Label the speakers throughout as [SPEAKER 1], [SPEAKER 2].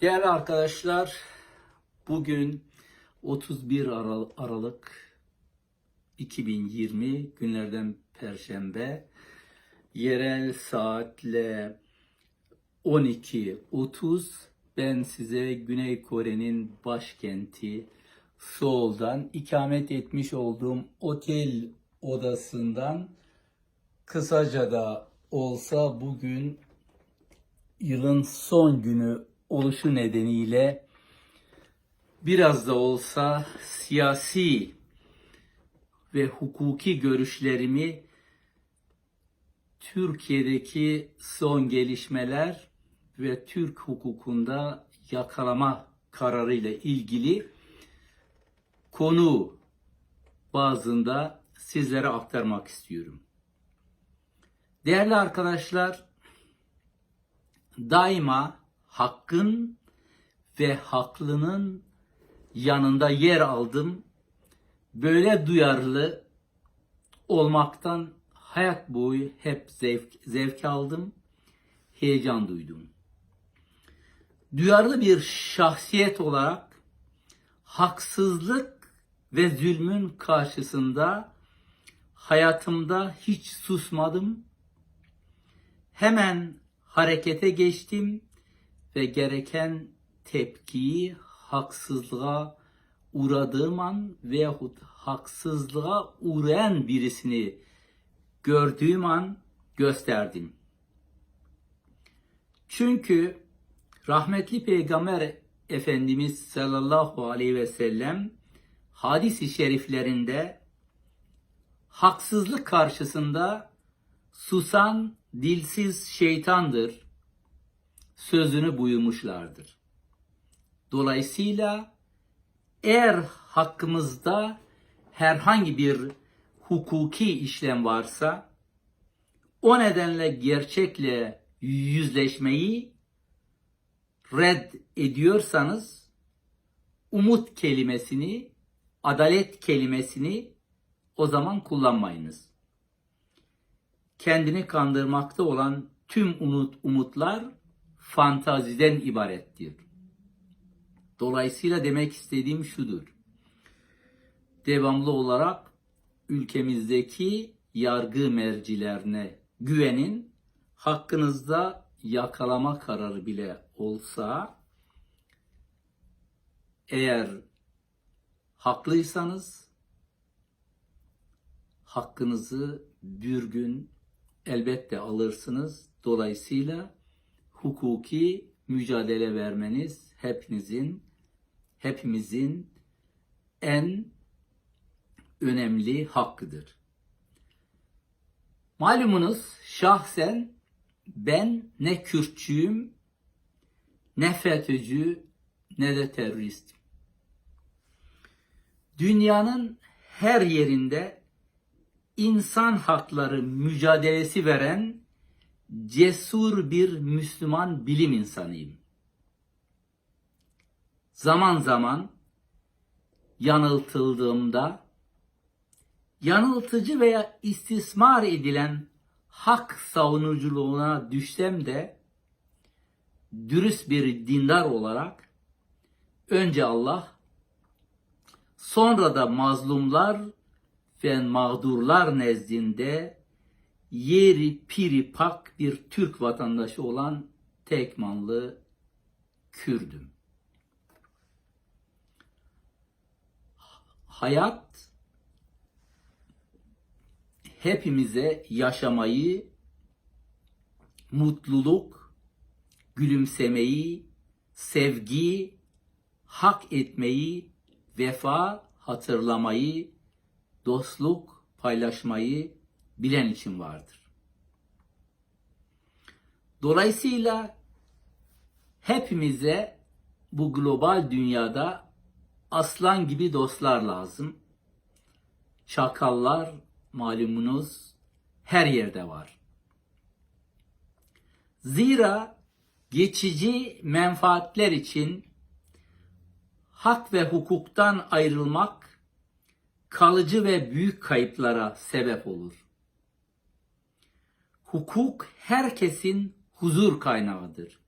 [SPEAKER 1] Değerli arkadaşlar, bugün 31 Aral- Aralık 2020 günlerden Perşembe. Yerel saatle 12.30 ben size Güney Kore'nin başkenti Seul'dan ikamet etmiş olduğum otel odasından kısaca da olsa bugün yılın son günü oluşu nedeniyle biraz da olsa siyasi ve hukuki görüşlerimi Türkiye'deki son gelişmeler ve Türk hukukunda yakalama kararı ile ilgili konu bazında sizlere aktarmak istiyorum. Değerli arkadaşlar, daima hakkın ve haklının yanında yer aldım. Böyle duyarlı olmaktan hayat boyu hep zevk, zevk aldım, heyecan duydum. Duyarlı bir şahsiyet olarak haksızlık ve zulmün karşısında hayatımda hiç susmadım. Hemen harekete geçtim ve gereken tepkiyi haksızlığa uğradığım an veyahut haksızlığa uğrayan birisini gördüğüm an gösterdim. Çünkü rahmetli Peygamber Efendimiz sallallahu aleyhi ve sellem hadis-i şeriflerinde haksızlık karşısında susan dilsiz şeytandır sözünü buyurmuşlardır. Dolayısıyla eğer hakkımızda herhangi bir hukuki işlem varsa o nedenle gerçekle yüzleşmeyi red ediyorsanız umut kelimesini, adalet kelimesini o zaman kullanmayınız. Kendini kandırmakta olan tüm umut, umutlar fantaziden ibarettir. Dolayısıyla demek istediğim şudur. Devamlı olarak ülkemizdeki yargı mercilerine güvenin. Hakkınızda yakalama kararı bile olsa eğer haklıysanız hakkınızı bir gün elbette alırsınız. Dolayısıyla hukuki mücadele vermeniz hepinizin hepimizin en önemli hakkıdır. Malumunuz şahsen ben ne Kürtçüyüm, ne FETÖ'cü, ne de teröristim. Dünyanın her yerinde insan hakları mücadelesi veren cesur bir Müslüman bilim insanıyım. Zaman zaman yanıltıldığımda yanıltıcı veya istismar edilen hak savunuculuğuna düşsem de dürüst bir dindar olarak önce Allah sonra da mazlumlar ve mağdurlar nezdinde yeri piri pak bir Türk vatandaşı olan Tekmanlı Kürdüm. Hayat hepimize yaşamayı, mutluluk, gülümsemeyi, sevgi, hak etmeyi, vefa hatırlamayı, dostluk paylaşmayı bilen için vardır. Dolayısıyla hepimize bu global dünyada aslan gibi dostlar lazım. Çakallar malumunuz her yerde var. Zira geçici menfaatler için hak ve hukuktan ayrılmak kalıcı ve büyük kayıplara sebep olur. Hukuk herkesin huzur kaynağıdır.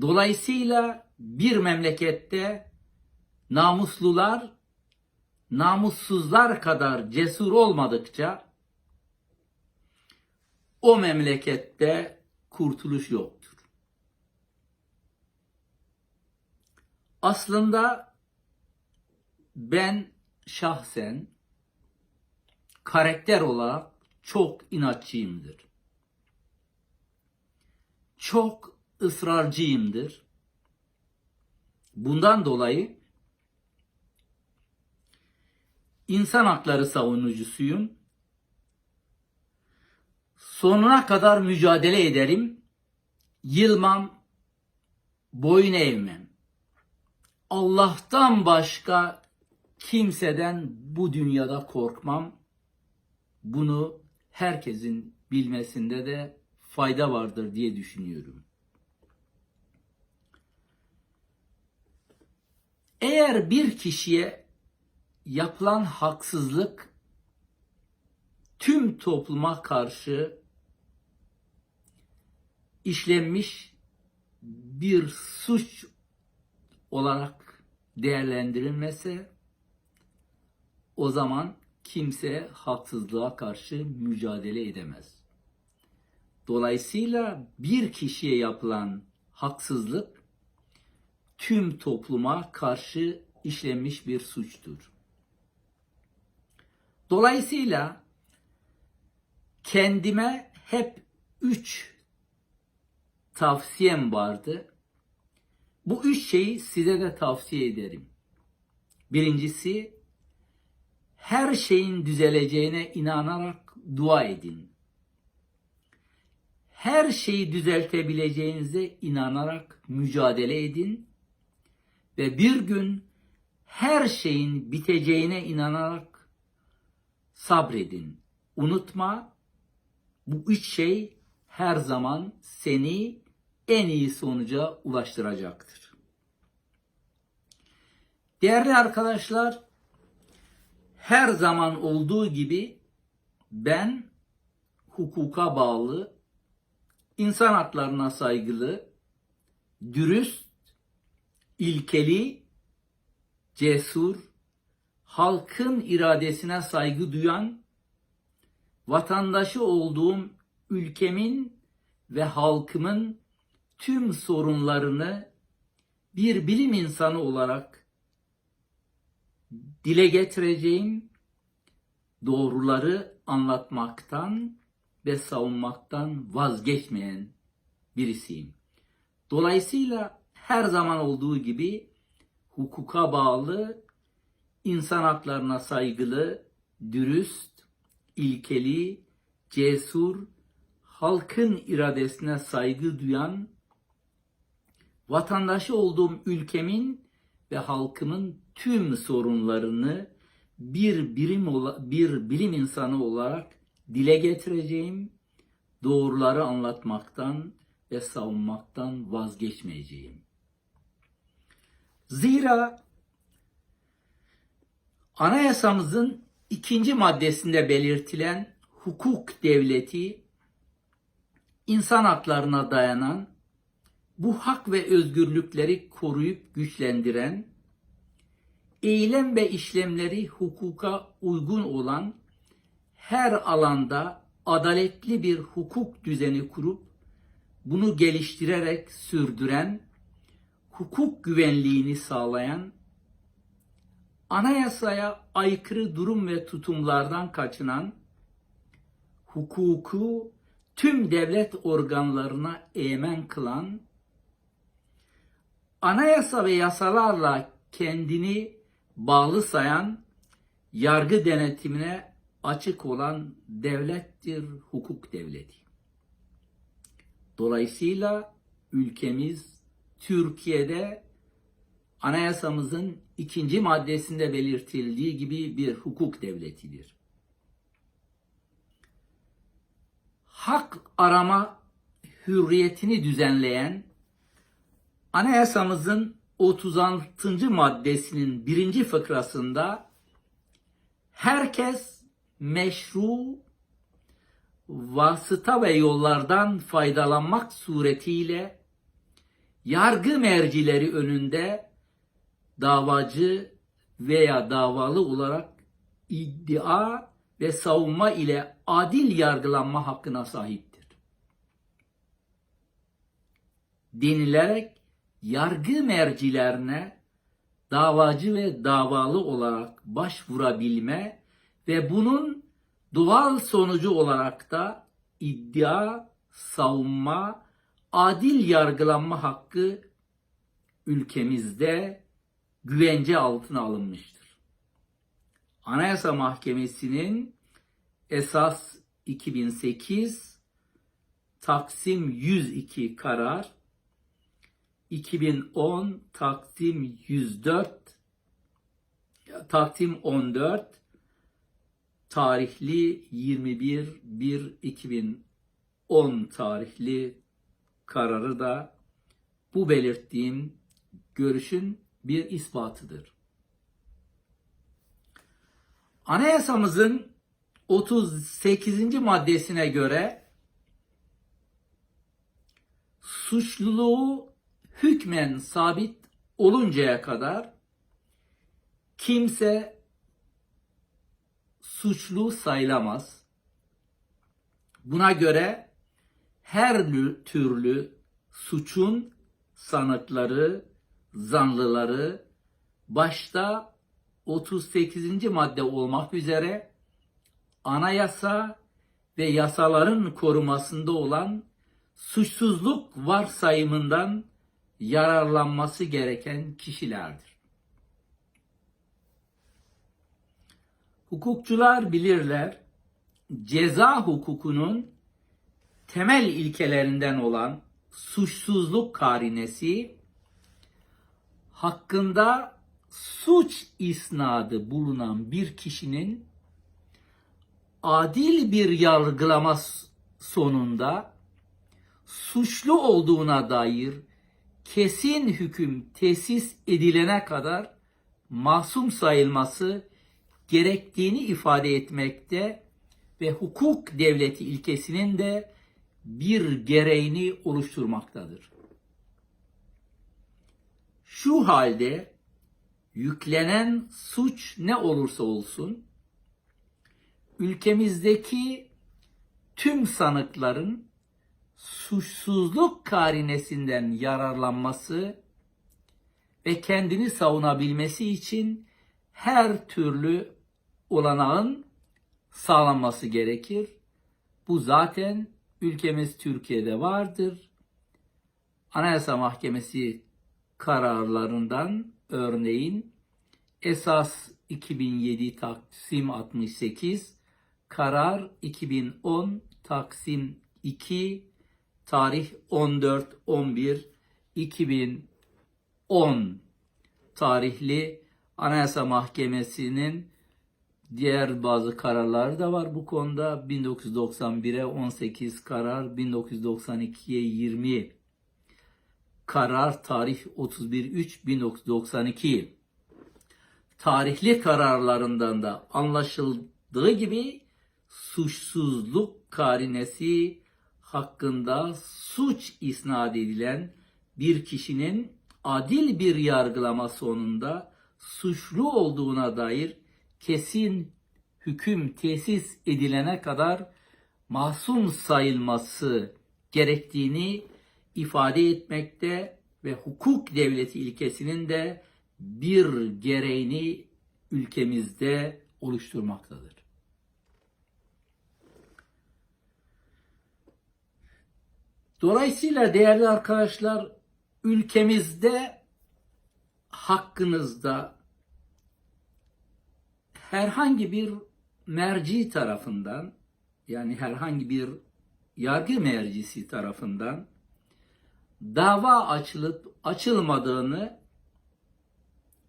[SPEAKER 1] Dolayısıyla bir memlekette namuslular namussuzlar kadar cesur olmadıkça o memlekette kurtuluş yoktur. Aslında ben şahsen karakter olarak çok inatçıyımdır. Çok ısrarcıyımdır. Bundan dolayı insan hakları savunucusuyum. Sonuna kadar mücadele ederim. Yılmam, boyun eğmem. Allah'tan başka kimseden bu dünyada korkmam. Bunu herkesin bilmesinde de fayda vardır diye düşünüyorum. Eğer bir kişiye yapılan haksızlık tüm topluma karşı işlenmiş bir suç olarak değerlendirilmese o zaman kimse haksızlığa karşı mücadele edemez. Dolayısıyla bir kişiye yapılan haksızlık tüm topluma karşı işlenmiş bir suçtur. Dolayısıyla kendime hep üç tavsiyem vardı. Bu üç şeyi size de tavsiye ederim. Birincisi, her şeyin düzeleceğine inanarak dua edin. Her şeyi düzeltebileceğinize inanarak mücadele edin ve bir gün her şeyin biteceğine inanarak sabredin. Unutma bu üç şey her zaman seni en iyi sonuca ulaştıracaktır. Değerli arkadaşlar, her zaman olduğu gibi ben hukuka bağlı, insan haklarına saygılı, dürüst, ilkeli, cesur, halkın iradesine saygı duyan, vatandaşı olduğum ülkemin ve halkımın tüm sorunlarını bir bilim insanı olarak dile getireceğim, doğruları anlatmaktan ve savunmaktan vazgeçmeyen birisiyim. Dolayısıyla her zaman olduğu gibi hukuka bağlı, insan haklarına saygılı, dürüst, ilkeli, cesur, halkın iradesine saygı duyan, vatandaşı olduğum ülkemin ve halkımın tüm sorunlarını bir birim bir bilim insanı olarak dile getireceğim, doğruları anlatmaktan ve savunmaktan vazgeçmeyeceğim. Zira anayasamızın ikinci maddesinde belirtilen hukuk devleti insan haklarına dayanan bu hak ve özgürlükleri koruyup güçlendiren eylem ve işlemleri hukuka uygun olan her alanda adaletli bir hukuk düzeni kurup bunu geliştirerek sürdüren, hukuk güvenliğini sağlayan, anayasaya aykırı durum ve tutumlardan kaçınan, hukuku tüm devlet organlarına emen kılan, anayasa ve yasalarla kendini bağlı sayan, yargı denetimine açık olan devlettir hukuk devleti. Dolayısıyla ülkemiz Türkiye'de anayasamızın ikinci maddesinde belirtildiği gibi bir hukuk devletidir. Hak arama hürriyetini düzenleyen anayasamızın 36. maddesinin birinci fıkrasında herkes meşru vasıta ve yollardan faydalanmak suretiyle yargı mercileri önünde davacı veya davalı olarak iddia ve savunma ile adil yargılanma hakkına sahiptir. Denilerek yargı mercilerine davacı ve davalı olarak başvurabilme ve bunun doğal sonucu olarak da iddia, savunma, adil yargılanma hakkı ülkemizde güvence altına alınmıştır. Anayasa Mahkemesi'nin esas 2008 Taksim 102 karar 2010 Taksim 104 Taksim 14 tarihli 21 1 2010 tarihli kararı da bu belirttiğim görüşün bir ispatıdır. Anayasamızın 38. maddesine göre suçluluğu hükmen sabit oluncaya kadar kimse suçlu sayılamaz. Buna göre her türlü suçun sanıkları, zanlıları başta 38. madde olmak üzere anayasa ve yasaların korumasında olan suçsuzluk varsayımından yararlanması gereken kişilerdir. Hukukçular bilirler, ceza hukukunun temel ilkelerinden olan suçsuzluk karinesi hakkında suç isnadı bulunan bir kişinin adil bir yargılama sonunda suçlu olduğuna dair kesin hüküm tesis edilene kadar masum sayılması gerektiğini ifade etmekte ve hukuk devleti ilkesinin de bir gereğini oluşturmaktadır. Şu halde yüklenen suç ne olursa olsun ülkemizdeki tüm sanıkların suçsuzluk karinesinden yararlanması ve kendini savunabilmesi için her türlü olanağın sağlanması gerekir. Bu zaten ülkemiz Türkiye'de vardır. Anayasa Mahkemesi kararlarından örneğin esas 2007 Taksim 68, karar 2010 Taksim 2, tarih 14 11 2010 tarihli Anayasa Mahkemesi'nin diğer bazı kararları da var bu konuda. 1991'e 18 karar, 1992'ye 20 karar, tarih 31 3 1992. Tarihli kararlarından da anlaşıldığı gibi suçsuzluk karinesi hakkında suç isnat edilen bir kişinin adil bir yargılama sonunda suçlu olduğuna dair kesin hüküm tesis edilene kadar masum sayılması gerektiğini ifade etmekte ve hukuk devleti ilkesinin de bir gereğini ülkemizde oluşturmaktadır. Dolayısıyla değerli arkadaşlar ülkemizde hakkınızda herhangi bir merci tarafından yani herhangi bir yargı mercisi tarafından dava açılıp açılmadığını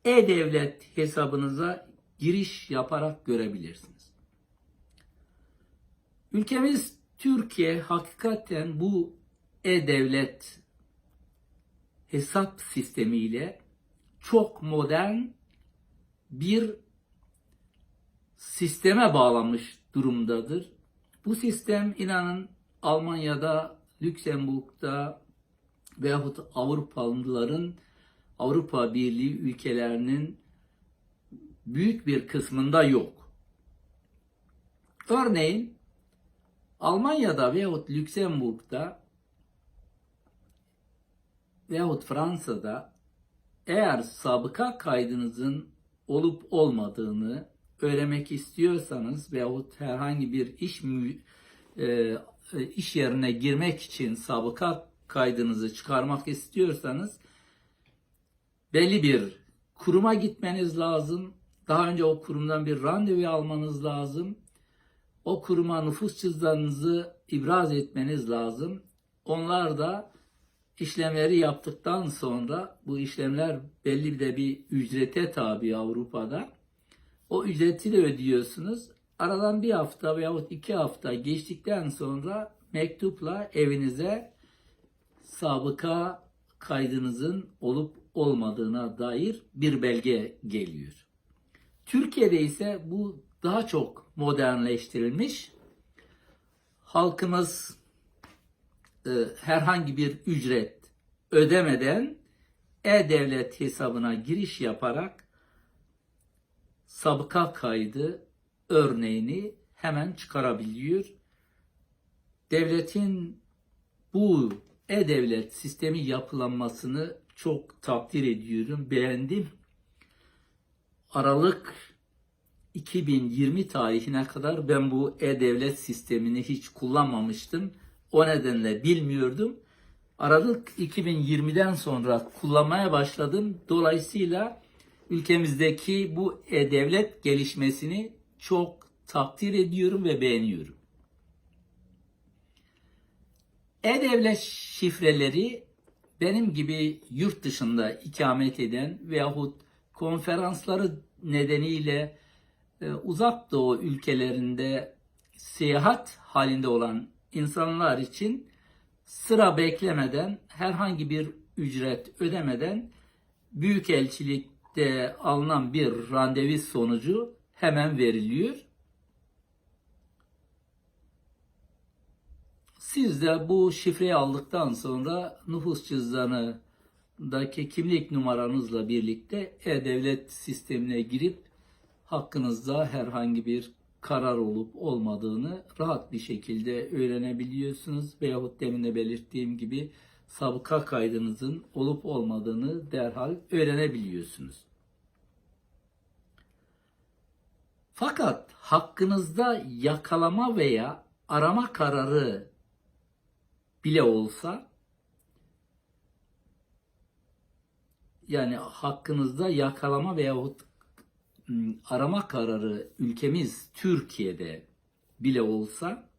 [SPEAKER 1] e-devlet hesabınıza giriş yaparak görebilirsiniz. Ülkemiz Türkiye hakikaten bu e-devlet hesap sistemiyle çok modern bir sisteme bağlanmış durumdadır. Bu sistem inanın Almanya'da, Lüksemburg'da, veyahut Avrupalıların Avrupa Birliği ülkelerinin büyük bir kısmında yok. Örneğin Almanya'da veyahut Lüksemburg'da veyahut Fransa'da eğer sabıka kaydınızın olup olmadığını öğrenmek istiyorsanız veyahut herhangi bir iş mü- e, iş yerine girmek için sabıka kaydınızı çıkarmak istiyorsanız belli bir kuruma gitmeniz lazım. Daha önce o kurumdan bir randevu almanız lazım. O kuruma nüfus cüzdanınızı ibraz etmeniz lazım. Onlar da işlemleri yaptıktan sonra bu işlemler belli de bir ücrete tabi Avrupa'da. O ücreti de ödüyorsunuz. Aradan bir hafta veyahut iki hafta geçtikten sonra mektupla evinize sabıka kaydınızın olup olmadığına dair bir belge geliyor. Türkiye'de ise bu daha çok modernleştirilmiş. Halkımız e, herhangi bir ücret ödemeden e-devlet hesabına giriş yaparak sabıka kaydı örneğini hemen çıkarabiliyor. Devletin bu e-devlet sistemi yapılanmasını çok takdir ediyorum, beğendim. Aralık 2020 tarihine kadar ben bu e-devlet sistemini hiç kullanmamıştım. O nedenle bilmiyordum. Aralık 2020'den sonra kullanmaya başladım. Dolayısıyla ülkemizdeki bu e-devlet gelişmesini çok takdir ediyorum ve beğeniyorum. E-Devlet şifreleri benim gibi yurt dışında ikamet eden veyahut konferansları nedeniyle e, uzak doğu ülkelerinde seyahat halinde olan insanlar için sıra beklemeden herhangi bir ücret ödemeden büyükelçilikte alınan bir randevu sonucu hemen veriliyor. Siz de bu şifreyi aldıktan sonra nüfus cüzdanındaki kimlik numaranızla birlikte e-devlet sistemine girip hakkınızda herhangi bir karar olup olmadığını rahat bir şekilde öğrenebiliyorsunuz. Veyahut demin de belirttiğim gibi sabıka kaydınızın olup olmadığını derhal öğrenebiliyorsunuz. Fakat hakkınızda yakalama veya arama kararı bile olsa yani hakkınızda yakalama veyahut arama kararı ülkemiz Türkiye'de bile olsa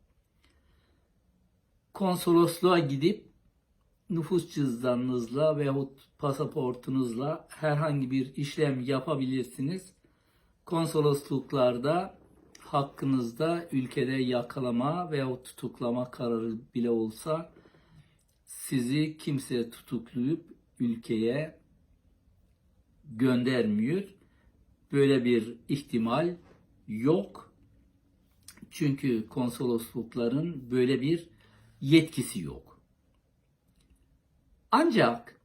[SPEAKER 1] konsolosluğa gidip nüfus cüzdanınızla veyahut pasaportunuzla herhangi bir işlem yapabilirsiniz. Konsolosluklarda hakkınızda ülkede yakalama veyahut tutuklama kararı bile olsa sizi kimse tutuklayıp ülkeye göndermiyor. Böyle bir ihtimal yok. Çünkü konsoloslukların böyle bir yetkisi yok. Ancak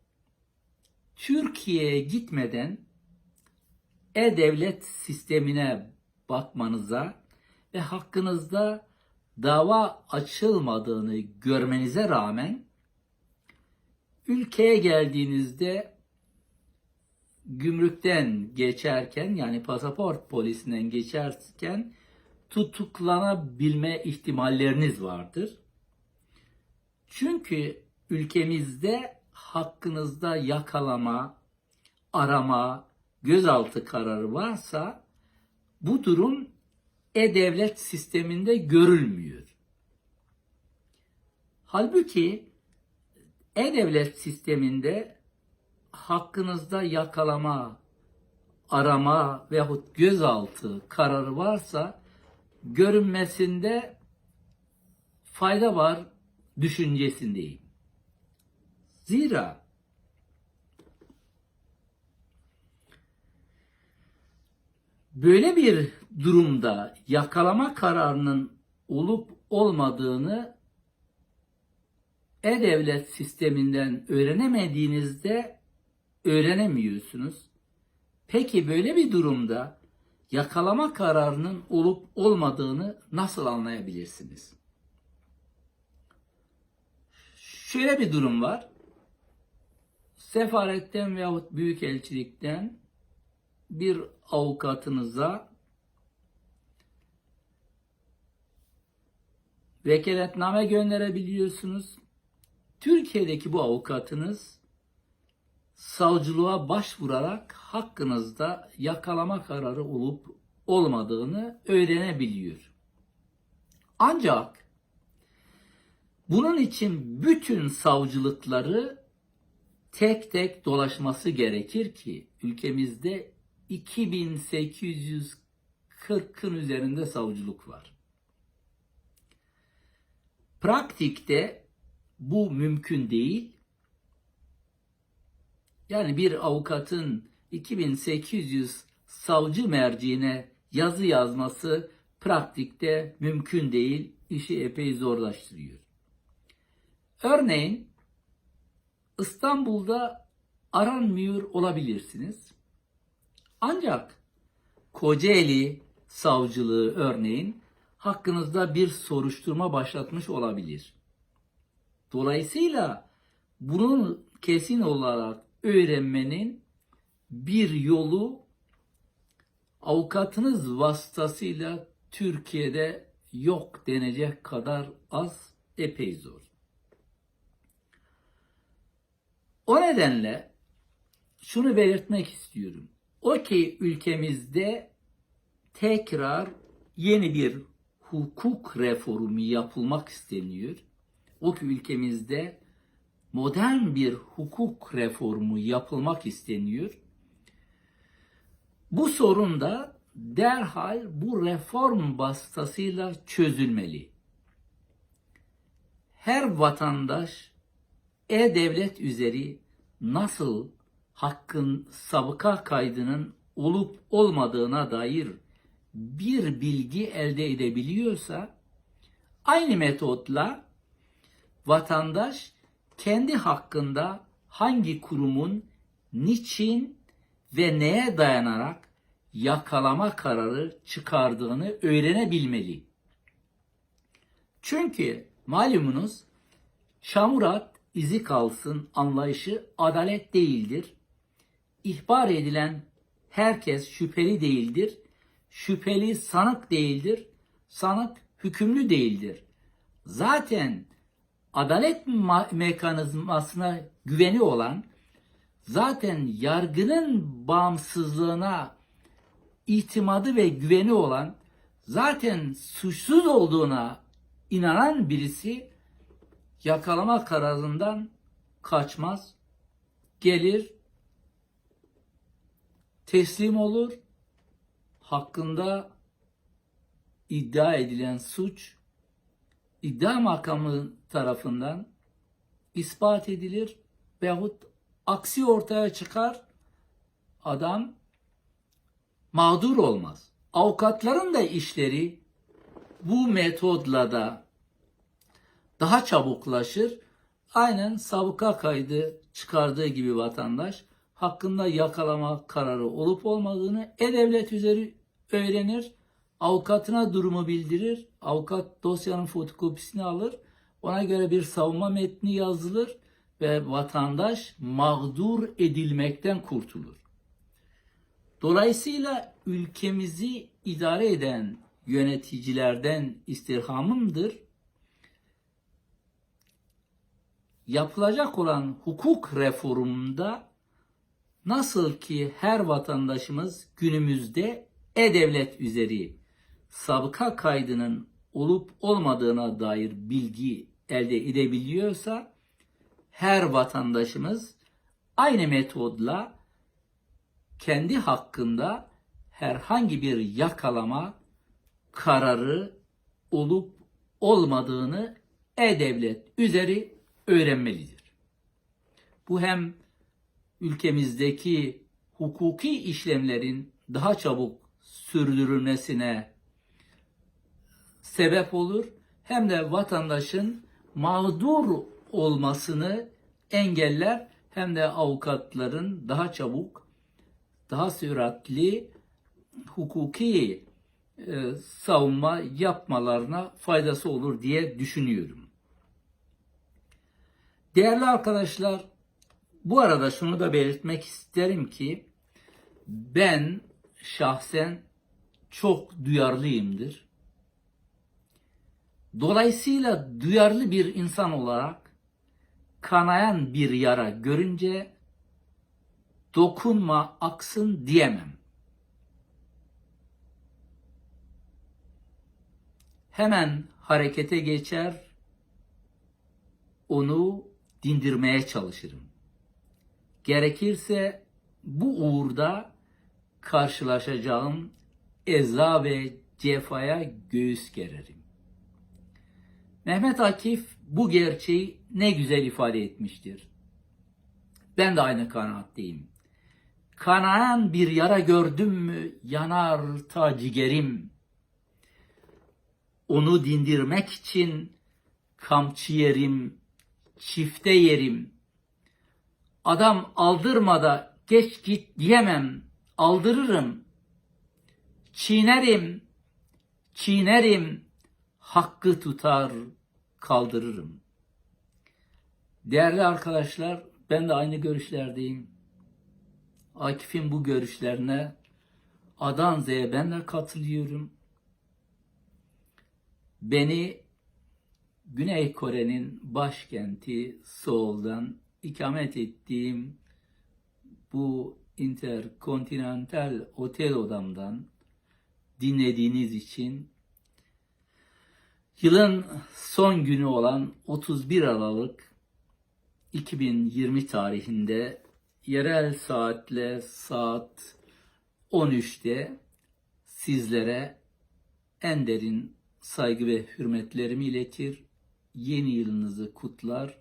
[SPEAKER 1] Türkiye'ye gitmeden e-devlet sistemine bakmanıza ve hakkınızda dava açılmadığını görmenize rağmen ülkeye geldiğinizde gümrükten geçerken yani pasaport polisinden geçerken tutuklanabilme ihtimalleriniz vardır. Çünkü ülkemizde hakkınızda yakalama, arama, gözaltı kararı varsa bu durum e-devlet sisteminde görülmüyor. Halbuki e-devlet sisteminde hakkınızda yakalama, arama veyahut gözaltı kararı varsa görünmesinde fayda var düşüncesindeyim. Zira böyle bir durumda yakalama kararının olup olmadığını e-devlet sisteminden öğrenemediğinizde öğrenemiyorsunuz. Peki böyle bir durumda yakalama kararının olup olmadığını nasıl anlayabilirsiniz? Şöyle bir durum var. Sefaretten veyahut büyükelçilikten bir avukatınıza vekaletname gönderebiliyorsunuz. Türkiye'deki bu avukatınız savcılığa başvurarak hakkınızda yakalama kararı olup olmadığını öğrenebiliyor. Ancak bunun için bütün savcılıkları tek tek dolaşması gerekir ki ülkemizde 2840'ın üzerinde savcılık var. Praktikte bu mümkün değil. Yani bir avukatın 2800 savcı merciine yazı yazması pratikte mümkün değil. İşi epey zorlaştırıyor. Örneğin İstanbul'da aranmıyor olabilirsiniz. Ancak Kocaeli savcılığı örneğin hakkınızda bir soruşturma başlatmış olabilir. Dolayısıyla bunun kesin olarak öğrenmenin bir yolu avukatınız vasıtasıyla Türkiye'de yok denecek kadar az epey zor. O nedenle şunu belirtmek istiyorum. O ki ülkemizde tekrar yeni bir hukuk reformu yapılmak isteniyor. O ki ülkemizde modern bir hukuk reformu yapılmak isteniyor. Bu sorun da derhal bu reform vasıtasıyla çözülmeli. Her vatandaş e-devlet üzeri nasıl hakkın sabıka kaydının olup olmadığına dair bir bilgi elde edebiliyorsa aynı metotla vatandaş kendi hakkında hangi kurumun niçin ve neye dayanarak yakalama kararı çıkardığını öğrenebilmeli. Çünkü malumunuz çamurat izi kalsın anlayışı adalet değildir. İhbar edilen herkes şüpheli değildir. Şüpheli sanık değildir. Sanık hükümlü değildir. Zaten adalet mekanizmasına güveni olan, zaten yargının bağımsızlığına itimadı ve güveni olan, zaten suçsuz olduğuna inanan birisi yakalama kararından kaçmaz. Gelir, teslim olur, hakkında iddia edilen suç iddia makamı tarafından ispat edilir veyahut aksi ortaya çıkar adam mağdur olmaz. Avukatların da işleri bu metodla da daha çabuklaşır. Aynen sabıka kaydı çıkardığı gibi vatandaş hakkında yakalama kararı olup olmadığını e-devlet üzeri öğrenir. Avukatına durumu bildirir. Avukat dosyanın fotokopisini alır. Ona göre bir savunma metni yazılır ve vatandaş mağdur edilmekten kurtulur. Dolayısıyla ülkemizi idare eden yöneticilerden istirhamımdır yapılacak olan hukuk reformunda nasıl ki her vatandaşımız günümüzde e-devlet üzeri sabıka kaydının olup olmadığına dair bilgi elde edebiliyorsa her vatandaşımız aynı metodla kendi hakkında herhangi bir yakalama kararı olup olmadığını e-devlet üzeri öğrenmelidir. Bu hem ülkemizdeki hukuki işlemlerin daha çabuk sürdürülmesine sebep olur hem de vatandaşın mağdur olmasını engeller hem de avukatların daha çabuk, daha süratli hukuki e, savunma yapmalarına faydası olur diye düşünüyorum. Değerli arkadaşlar, bu arada şunu da belirtmek isterim ki ben şahsen çok duyarlıyımdır. Dolayısıyla duyarlı bir insan olarak kanayan bir yara görünce dokunma aksın diyemem. Hemen harekete geçer, onu dindirmeye çalışırım. Gerekirse bu uğurda karşılaşacağım eza ve cefaya göğüs gererim. Mehmet Akif bu gerçeği ne güzel ifade etmiştir. Ben de aynı kanaatteyim. Kanayan bir yara gördüm mü yanar ta ciğerim. Onu dindirmek için kamçı yerim, çifte yerim. Adam aldırmada geç git diyemem, aldırırım. Çiğnerim, çiğnerim, hakkı tutar, kaldırırım. Değerli arkadaşlar, ben de aynı görüşlerdeyim. Akif'in bu görüşlerine Adan Z'ye ben de katılıyorum. Beni Güney Kore'nin başkenti Seul'dan ikamet ettiğim bu interkontinental otel odamdan dinlediğiniz için yılın son günü olan 31 Aralık 2020 tarihinde yerel saatle saat 13'te sizlere en derin saygı ve hürmetlerimi iletir. Yeni yılınızı kutlar.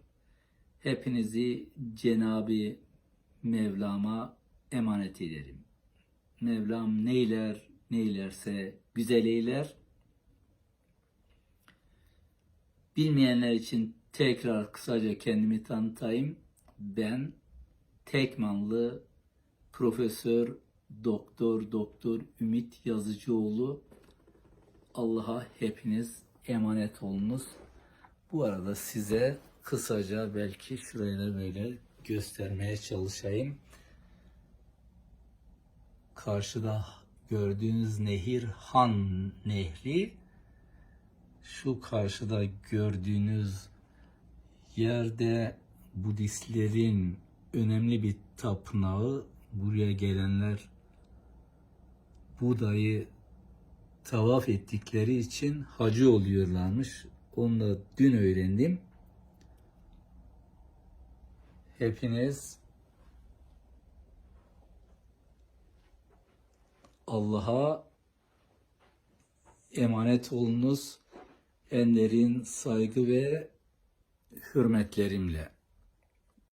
[SPEAKER 1] Hepinizi Cenabı Mevlam'a emanet ederim. Mevlam neyler neylerse güzel eyler. Bilmeyenler için tekrar kısaca kendimi tanıtayım. Ben Tekmanlı Profesör Doktor Doktor Ümit Yazıcıoğlu. Allah'a hepiniz emanet olunuz. Bu arada size kısaca belki şurayı böyle göstermeye çalışayım. Karşıda gördüğünüz nehir Han Nehri. Şu karşıda gördüğünüz yerde Budistlerin önemli bir tapınağı. Buraya gelenler Buda'yı tavaf ettikleri için hacı oluyorlarmış. Onu da dün öğrendim. Hepiniz Allah'a emanet olunuz. En derin saygı ve hürmetlerimle.